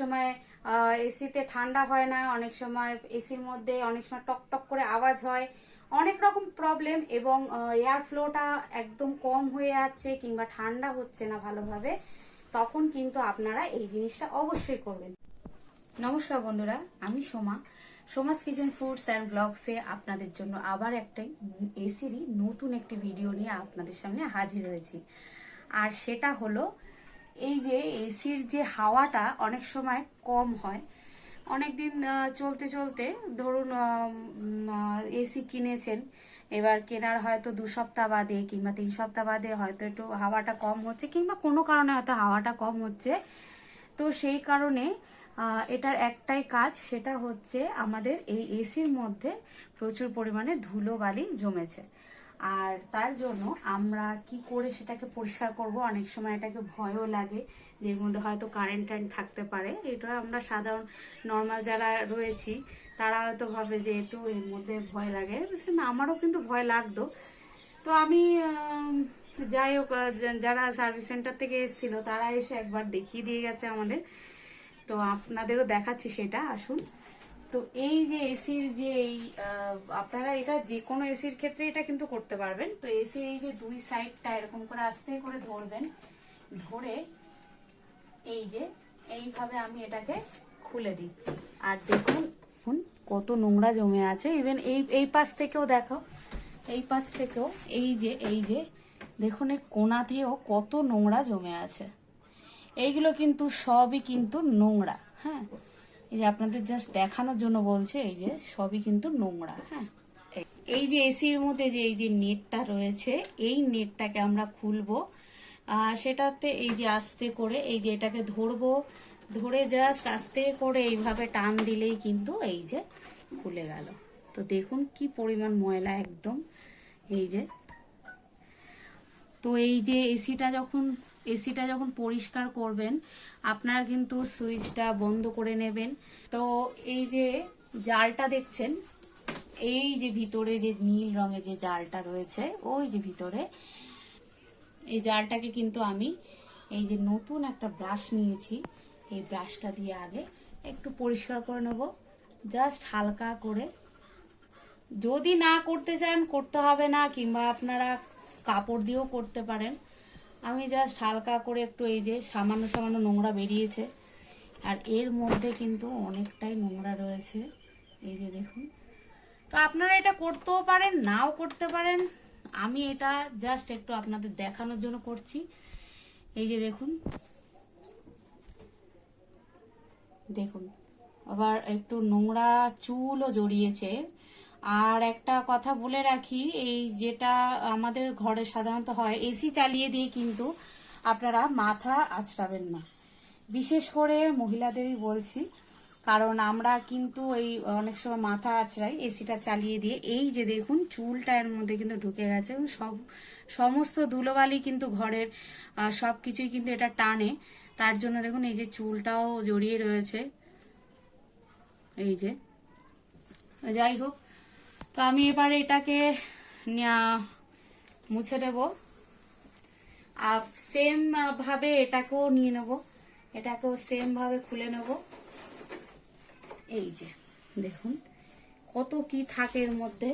সময় এসিতে ঠান্ডা হয় না, অনেক সময় এসির মধ্যে অনেক সময় টক টক করে আওয়াজ হয়। অনেক রকম প্রবলেম এবং এয়ার ফ্লোটা একদম কম হয়ে যাচ্ছে কিংবা ঠান্ডা হচ্ছে না ভালোভাবে, তখন কিন্তু আপনারা এই জিনিসটা অবশ্যই করবেন। নমস্কার বন্ধুরা, আমি Soma. Soma's kitchen foods and ব্লগসে আপনাদের জন্য আবার একটা এসিরই নতুন একটি ভিডিও নিয়ে আপনাদের সামনে হাজির হয়েছি। আর সেটা হলো এই যে এসির যে হাওয়াটা অনেক সময় কম হয়। অনেক দিন চলতে চলতে ধরুন এসি কিনেছেন, এবার কেনার হয়তো দু সপ্তাহ বাদে কিংবা তিন সপ্তাহ বাদে হয়তো একটু হাওয়াটা কম হচ্ছে কিংবা কোনো কারণে হয়তো হাওয়াটা কম হচ্ছে। তো সেই কারণে এটার একটাই কাজ সেটা হচ্ছে আমাদের এই এসির মধ্যে প্রচুর পরিমাণে ধুলো বালি জমেছে। আর তার জন্য আমরা কি করে সেটাকে পরিষ্কার করব? অনেক সময় এটাকে ভয়ও লাগে যে এর মধ্যে হয়তো কারেন্ট টারেন্ট থাকতে পারে। এটা আমরা সাধারণ নর্মাল যারা রয়েছি, তারা হয়তো ভাবে যে তো এর মধ্যে ভয় লাগে? না, আমারও কিন্তু ভয় লাগতো। তো আমি যাই হোক যারা সার্ভিস সেন্টার থেকে এসেছিল, তারা এসে একবার দেখিয়ে দিয়ে গেছে আমাদের। তো আপনাদেরও দেখাচ্ছি সেটা। আসুন। তো এই যে এসির যে এই আপনারা এটা যে কোনো এসির ক্ষেত্রে এটা কিন্তু করতে পারবেন। তো এসির এই যে দুই সাইডটা এরকম করে আস্তে করে ধরবেন, ধরে এই যে এইভাবে আমি এটাকে খুলে দিচ্ছি। আর দেখুন দেখুন কত নোংরা জমে আছে। ইভেন এই এই পাশ থেকেও দেখো, এই পাশ থেকেও এই যে এই যে দেখুন এই কোনাতেও কত নোংরা জমে আছে। এইগুলো কিন্তু সবই কিন্তু নোংরা হ্যাঁ? এই যে আপনাদের জাস্ট দেখানোর জন্য বলছে, এই যে সবই কিন্তু নোংরা হ্যাঁ? এই- যে এসির মধ্যে যে এই যে নেটটা রয়েছে, এই নেটটাকে আমরা খুলবো। আর সেটাতে এই যে আস্তে করে, এই যে এটাকে ধরবো, ধরে জাস্ট আস্তে করে এইভাবে টান দিলেই কিন্তু এই যে খুলে গেল। তো দেখুন কি পরিমাণ ময়লা একদম, এই যে। তো এই যে এসিটা যখন এসিটা যখন পরিষ্কার করবেন, আপনারা কিন্তু সুইচটা বন্ধ করে নেবেন। তো এই যে জালটা দেখছেন, এই যে ভিতরে যে নীল রঙের যে জালটা রয়েছে, ওই যে ভিতরে এই জালটাকে কিন্তু আমি এই যে নতুন একটা ব্রাশ নিয়েছি। এই ব্রাশটা দিয়ে আগে একটু পরিষ্কার করে নেব। জাস্ট হালকা করে। যদি না করতে চান, করতে হবে না, কিংবা আপনারা কাপড় দিয়েও করতে পারেন। আমি জাস্ট হালকা করে একটু এই যে সামান্য সামান্য নোংরা বেরিয়েছে। আর এর মধ্যে কিন্তু অনেকটাই নোংরা রয়েছে। এই যে দেখুন। তো আপনারা এটা করতেও পারেন, নাও করতে পারেন। আমি এটা জাস্ট একটু আপনাদের দেখানোর জন্য করছি। এই যে দেখুন। দেখুন। আবার একটু নোংরা চুলও জড়িয়েছে। আর একটা কথা বলে রাখি, এই যেটা আমাদের ঘরে সাধারণত হয় এসি চালিয়ে দিয়ে কিন্তু আপনারা মাথা আঁচড়াবেন না। বিশেষ করে মহিলাদেরই বলছি, কারণ আমরা কিন্তু এই অনেক সময় মাথা আঁচড়াই এসিটা চালিয়ে দিয়ে। এই যে দেখুন, চুলটা এর মধ্যে কিন্তু ঢুকে গেছে এবং সব, সমস্ত ধুলোবালি কিন্তু ঘরের সব কিছুই কিন্তু এটা টানে। তার জন্য দেখুন, এই যে চুলটাও জড়িয়ে রয়েছে। এই যে, যাই হোক তো আমি এবার এটাকে মুছে দেব আর সেম ভাবে এটাকেও নিয়ে নেব। এটাকেও সেম ভাবে খুলে নেব। এই যে, দেখুন, কত কি থাকে এর মধ্যে।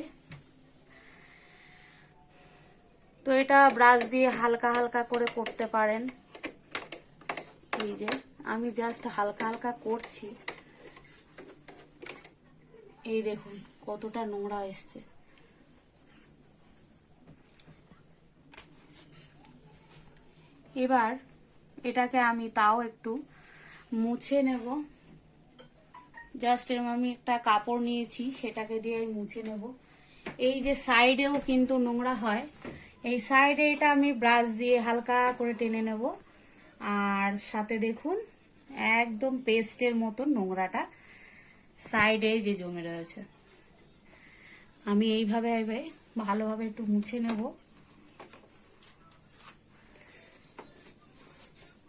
তো এটা ব্রাশ দিয়ে হালকা হালকা করে করতে পারেন। এই যে, আমি জাস্ট হালকা হালকা করছি। এই দেখুন কতটা নোংরা এসছে। এবার এটাকে আমি তাও একটু মুছে নেব। জাস্ট এরকম আমি একটা কাপড় নিয়েছি, সেটাকে দিয়ে আমি মুছে নেব। এই যে সাইডেও কিন্তু নোংরা হয়। এই সাইডে এটা আমি ব্রাশ দিয়ে হালকা করে টেনে নেব। আর সাথে দেখুন, একদম পেস্টের মতো নোংরাটা সাইডে যে জমে রয়েছে। আমি এইভাবে এইভাবে ভালোভাবে একটু মুছে নেব।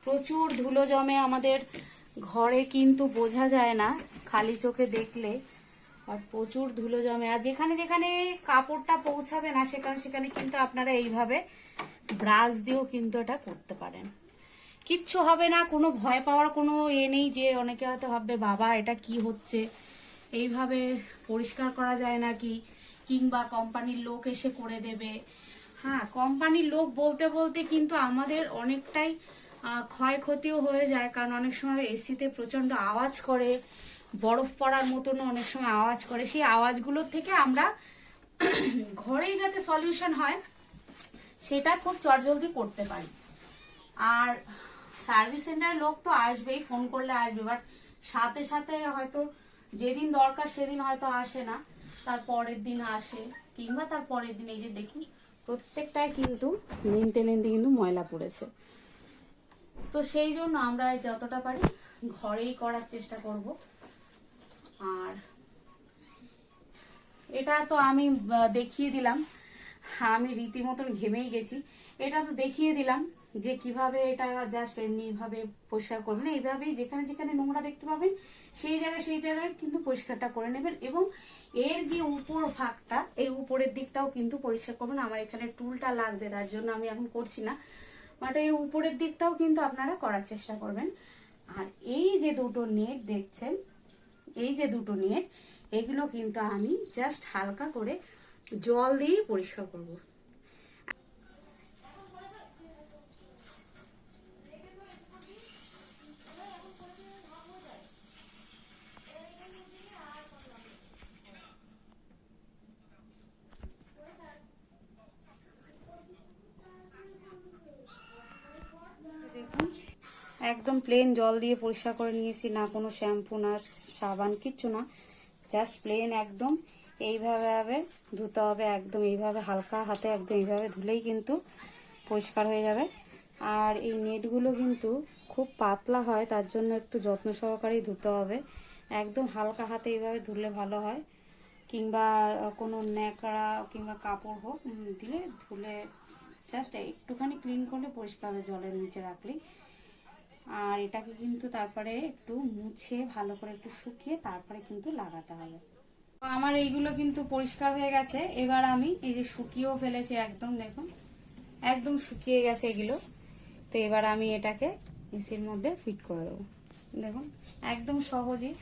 প্রচুর ধুলো জমে আমাদের ঘরে কিন্তু বোঝা যায় না, খালি চোখে দেখলে। আর প্রচুর ধুলো জমে। আর যেখানে যেখানে কাপড়টা পৌঁছাবে না, সেখানে সেখানে কিন্তু আপনারা এইভাবে ব্রাশ দিয়েও কিন্তু এটা করতে পারেন। কিচ্ছু হবে না, কোনো ভয় পাওয়ার কোনো এ নেই যে অনেকে হয়তো ভাববে, বাবা, এটা কি হচ্ছে? এইভাবে পরিষ্কার করা যায় নাকি কিংবা কোম্পানির লোক এসে করে দেবে। হ্যাঁ কোম্পানির লোক বলতে বলতে কিন্তু আমাদের অনেকটাই ক্ষয়ক্ষতিও হয়ে যায়। কারণ অনেক সময় এসিতে প্রচণ্ড আওয়াজ করে, বরফ পড়ার মতনও অনেক সময় আওয়াজ করে। সেই আওয়াজগুলোর থেকে আমরা ঘরেই যাতে সলিউশন হয়, সেটা খুব চটজলদি করতে পারি। আর সার্ভিস সেন্টারের লোক তো আসবেই, ফোন করলে আসবে। বাট সাথে সাথে হয়তো যেদিন দরকার সেদিন হয়তো আসে না। তার পরের দিন আসে, কিংবা তার পরের দিন এই যে দেখুন প্রত্যেকটাই কিন্তু নিনতে নিনতে কিন্তু ময়লা পড়েছে। তো সেই জন্য আমরা যতটা পারি ঘরেই করার চেষ্টা করব। আর এটা তো আমি দেখিয়ে দিলাম। আমি রীতিমতন ঘেমেই গেছি। এটা তো দেখিয়ে দিলাম যে কীভাবে এটা জাস্ট এমনি ভাবে পরিষ্কার করবেন এইভাবেই যেখানে যেখানে নোংরা দেখতে পাবেন, সেই জায়গায় সেই জায়গায় কিন্তু পরিষ্কারটা করে নেবেন এবং এর যে উপর ভাগটা, এই উপরের দিকটাও কিন্তু পরিষ্কার করবেন। আমার এখানে টুলটা লাগবে, তার জন্য আমি এখন করছি না। বাট এই উপরের দিকটাও কিন্তু আপনারা করার চেষ্টা করবেন। আর এই যে দুটো নেট দেখছেন, এই যে দুটো নেট, এগুলো কিন্তু আমি জাস্ট হালকা করে জল দিয়ে পরিষ্কার করব। একদম প্লেন জল দিয়ে পরিষ্কার করে নিয়েছি, না কোনো শ্যাম্পু না সাবান, কিচ্ছু না। জাস্ট প্লেন একদম এইভাবে ভাবে ধুতে হবে, একদম এইভাবে হালকা হাতে একদম এইভাবে ধুলেই কিন্তু পরিষ্কার হয়ে যাবে। আর এই নেটগুলো কিন্তু খুব পাতলা হয়, তার জন্য একটু যত্ন সহকারেই ধুতে হবে। একদম হালকা হাতে এইভাবে ধুলে ভালো হয়। কিংবা কোনো ন্যাকড়া কিংবা কাপড় হোক দিলে ধুলে জাস্ট একটুখানি ক্লিন করলে পরিষ্কার জলের নিচে রাখলেই। আর এটাকে কিন্তু তারপরে একটু মুছে ভালো করে একটু শুকিয়ে তারপরে কিন্তু লাগাতে হবে। আমার এইগুলো কিন্তু পরিষ্কার হয়ে গেছে। এবার আমি এই যে শুকিয়েও ফেলেছি একদম, দেখুন, একদম শুকিয়ে গেছে এগুলো। তো এবার আমি এটাকে এসির মধ্যে ফিট করে দেবো। দেখুন, একদম সহজই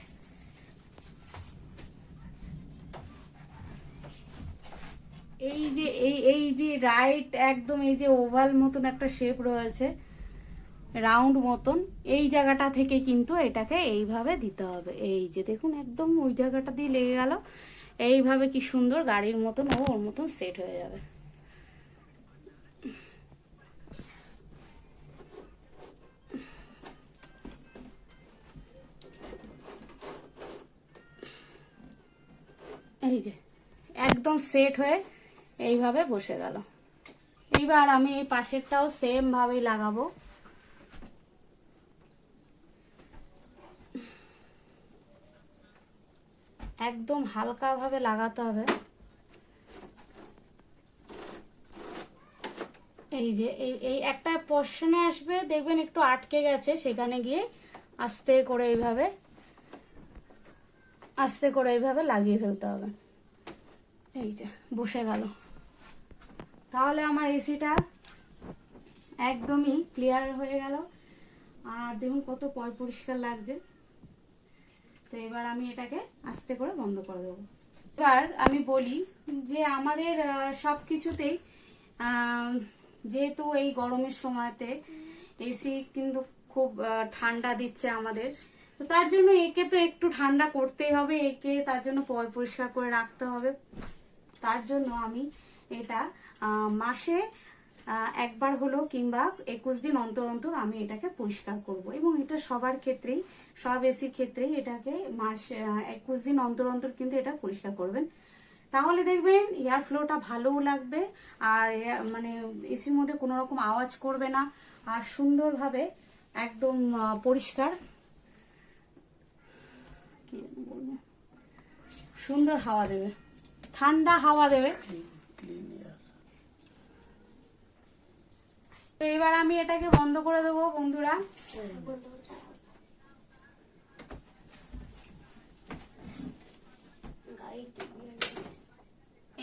এই যে, এই এই যে রাইট একদম এই যে ওভাল মতন একটা শেপ রয়েছে। রাউন্ড মতন, এই জায়গাটা থেকে কিন্তু এটাকে এইভাবে দিতে হবে। এই যে দেখুন, একদম ওই জায়গাটা দিয়ে লেগে গেল। এইভাবে কি সুন্দর গাড়ির মতন ও ওর মতন সেট হয়ে যাবে। এই যে, একদম সেট হয়ে এইভাবে বসে গেল। এইবার আমি এই পাশেরটাও সেম ভাবেই লাগাবো। একদম হালকা ভাবে লাগাতে হবে। এই যে, এই এই একটা পোর্শনে আসবে, দেখবেন একটু আটকে গেছে, সেখানে গিয়ে আস্তে করে এইভাবে, আস্তে করে এইভাবে লাগিয়ে ফেলতে হবে। এই যে, বসে গেল। তাহলে আমার এসিটা একদমই ক্লিয়ার হয়ে গেল। আর দেখুন কত পয় পরিষ্কার লাগছে। তো এবার আমি এটাকে আস্তে করে বন্ধ করে দেবো। এবার আমি বলি যে আমাদের সব কিছুতেই যেহেতু এই গরমের সময়তে এসি কিন্তু খুব ঠান্ডা দিচ্ছে আমাদের, তো তার জন্য একে তো একটু ঠান্ডা করতেই হবে, একে তার জন্য পরিষ্কার করে রাখতে হবে। তার জন্য আমি এটা মাসে একবার হলো কিংবা একুশ দিন অন্তর অন্তর আমি এটাকে পরিষ্কার করব। এবং এটা সবার ক্ষেত্রেই, সব এসির ক্ষেত্রেই এটাকে মাস একুশ দিন অন্তর অন্তর কিন্তু এটা পরিষ্কার করবেন। তাহলে দেখবেন এয়ার ফ্লোটা ভালোও লাগবে, আর মানে এসির মধ্যে কোনো রকম আওয়াজ করবে না, আর সুন্দরভাবে একদম পরিষ্কার? সুন্দর হাওয়া দেবে। ঠান্ডা হাওয়া দেবে। তো এবার আমি এটাকে বন্ধ করে দেবো, বন্ধুরা।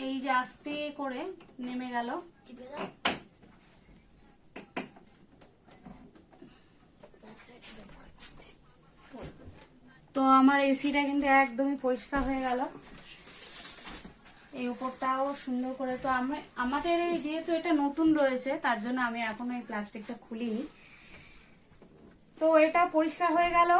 এই যে আস্তে করে নেমে গেল। তো আমার এসিটা কিন্তু একদমই পরিষ্কার হয়ে গেল। এই উপরটাও সুন্দর করে তো আমি আমাদের এই যেহেতু এটা নতুন রয়েছে, তার জন্য আমি এখনও এই প্লাস্টিকটা খুলিনি। তো এটা পরিষ্কার হয়ে গেল।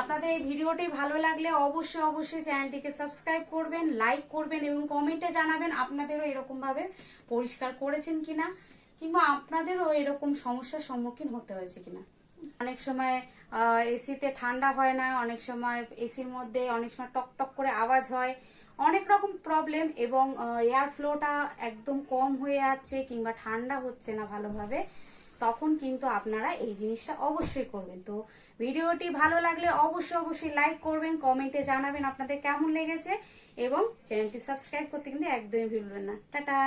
আপনাদের এই ভিডিওটি ভালো লাগলে অবশ্যই অবশ্যই চ্যানেলটিকে সাবস্ক্রাইব করবেন, লাইক করবেন এবং কমেন্টে জানাবেন আপনাদেরও এরকম ভাবে পরিষ্কার করেছেন কিনা, কিংবা আপনাদেরও এরকম সমস্যার সম্মুখীন হতে হয়েছে কিনা। অনেক সময় এসিতে ঠান্ডা হয় না, অনেক সময় এসির মধ্যে অনেক সময় টক টক করে আওয়াজ হয় অনেক রকম প্রবলেম এবং এয়ার ফ্লোটা একদম কম হয়ে যাচ্ছে কিংবা ঠান্ডা হচ্ছে না ভালোভাবে, তখন কিন্তু আপনারা এই জিনিসটা অবশ্যই করবেন। তো ভিডিওটি ভালো লাগলে অবশ্যই অবশ্যই লাইক করবেন কমেন্টে জানাবেন আপনাদের কেমন লেগেছে এবং চ্যানেলটি সাবস্ক্রাইব করতে কিন্তু একদমই ভুলবেন না। টাটা!